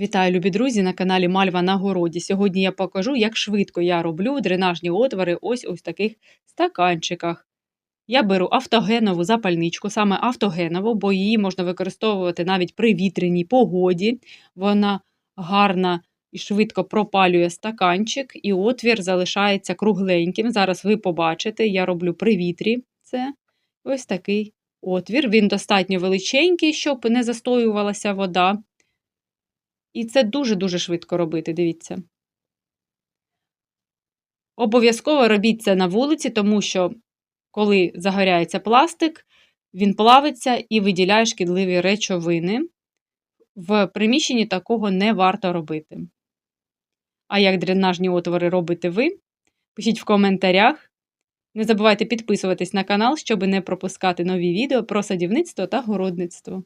Вітаю, любі друзі, на каналі Мальва на городі. Сьогодні я покажу, як швидко я роблю дренажні отвори ось ось в таких стаканчиках. Я беру автогенову запальничку, саме автогенову, бо її можна використовувати навіть при вітряній погоді. Вона гарна і швидко пропалює стаканчик, і отвір залишається кругленьким. Зараз ви побачите, я роблю при вітрі. Це ось такий отвір. Він достатньо величенький, щоб не застоювалася вода. І це дуже-дуже швидко робити, дивіться. Обов'язково робіть це на вулиці, тому що, коли загоряється пластик, він плавиться і виділяє шкідливі речовини. В приміщенні такого не варто робити. А як дренажні отвори робите ви? Пишіть в коментарях. Не забувайте підписуватись на канал, щоб не пропускати нові відео про садівництво та городництво.